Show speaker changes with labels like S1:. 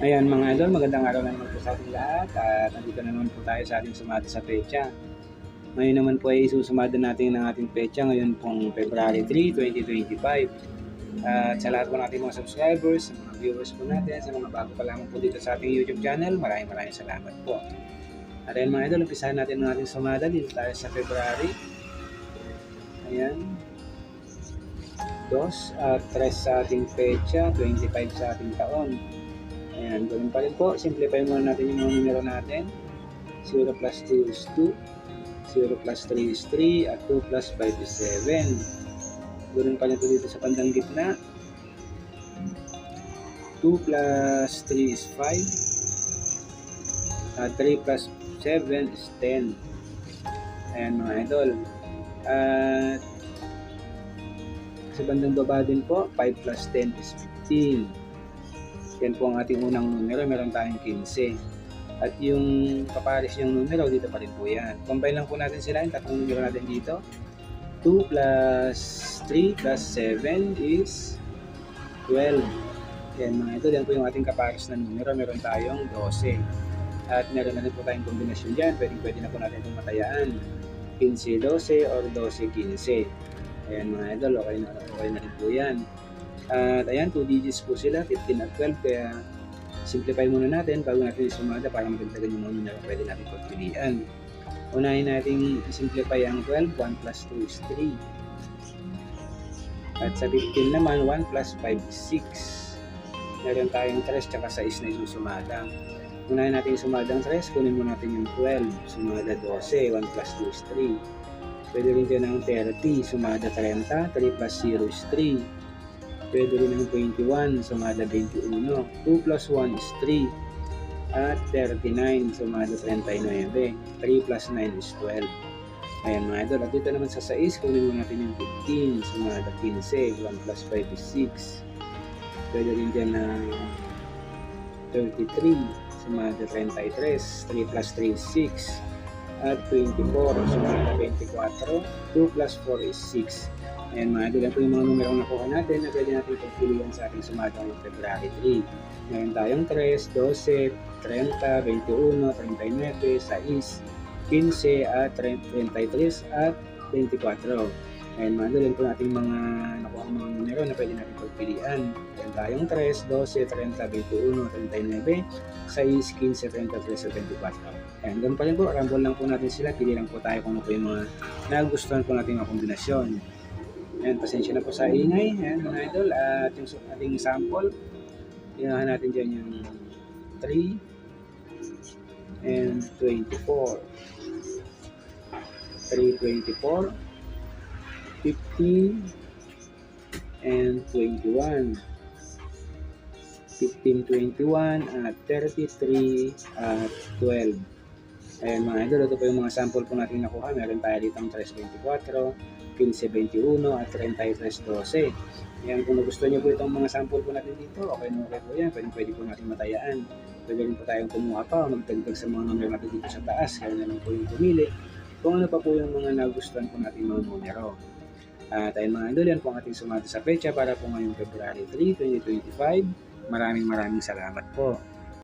S1: Ayan mga idol, magandang araw na naman po sa ating lahat at nandito na naman po tayo sa ating sumada sa pecha. Ngayon naman po ay isusumada natin ng ating pecha ngayon pong February 3, 2025. At sa lahat po nating mga subscribers, sa mga viewers po natin, sa mga bago pa lamang po dito sa ating YouTube channel, maraming maraming salamat po. At ayun mga idol, umpisahan natin ang ating sumada dito tayo sa February. Ayan. Dos at tres sa ating pecha, 25 sa ating taon. Ayan, gawin pa rin po. Simplify muna natin yung mga numero natin. 0 plus 2 is 2. 0 plus 3 is 3. At 2 plus 5 is 7. Gawin pa rin po dito sa bandang gitna. 2 plus 3 is 5. At 3 plus 7 is 10. Ayan mga idol. At sa bandang baba din po, 5 plus 10 is 15. Yan po ang ating unang numero, meron tayong 15. At yung kapares yung numero, dito pa rin po yan. Combine lang po natin sila, yung tatlong numero natin dito. 2 plus 3 plus 7 is 12. Yan mga ito, yan po yung ating kapares na numero, meron tayong 12. At meron na rin po tayong kombinasyon dyan, pwede, pwede na po natin itong matayaan. 15-12 or 12-15. Ayan mga idol, okay na, okay na rin po yan. At ayan, 2 digits po sila, 15 at 12. Kaya simplify muna natin bago natin isumada para magdagdagan yung mga numero pwede natin pagpilian. Unahin natin simplify ang 12, 1 plus 2 is 3. At sa 15 naman, 1 plus 5 is 6. Meron tayong 3 tsaka 6 na isusumada. Unahin natin sumada ang 3, kunin mo natin yung 12. Sumada 12, 1 plus 2 is 3. Pwede rin din ng 30, sumada 30, 3 plus 0 is 3. Pwede rin ng 21, sumada 21. 2 plus 1 is 3. At 39, sumada 39. 3 plus 9 is 12. Ayan mga idol. At dito naman sa 6, kunin mo natin yung 15, sumada 15. 1 plus 5 is 6. Pwede rin dyan na 33, sumada 33. 3 plus 3 is 6 at 24. Sumada 24. 2 plus 4 is 6. Ayan mga idol, po yung mga numerong nakuha natin na pwede natin pagpilihan sa ating sumada ngayong February 3. Ngayon tayong 3, 12, 30, 21, 39, 6, 15 at 33 at 24. Idol, yan po nating mga nakuha mga numero na pwede natin pagpilian. Ngayon tayong 3, 12, 30, 21, 39, 6, 15, 33 at 24. Ayan, ganun pa rin po, rambol lang po natin sila, pili lang po tayo kung ano po yung mga nagustuhan po natin mga kombinasyon. Ayan, pasensya na po sa ingay, ayan mga idol, at yung ating sample, ginawa natin dyan yung 3 and 24. 3, 24, 15, and 21. 15, 21, at 33, at 12. Ayan mga idol, ito po yung mga sample po natin nakuha. Meron tayo dito ang 324, 1521 at 3312. Ayan, kung nagustuhan niyo po itong mga sample po natin dito, okay na okay po yan. Pwede, pwede po natin matayaan. Pwede rin po tayong kumuha pa o magdagdag sa mga numero natin dito sa taas. Kaya na lang po yung pumili. Kung ano pa po yung mga nagustuhan po natin mga numero. At ayun mga idol, yan po ang ating sumati sa pecha para po ngayong February 3, 2025. Maraming maraming salamat po.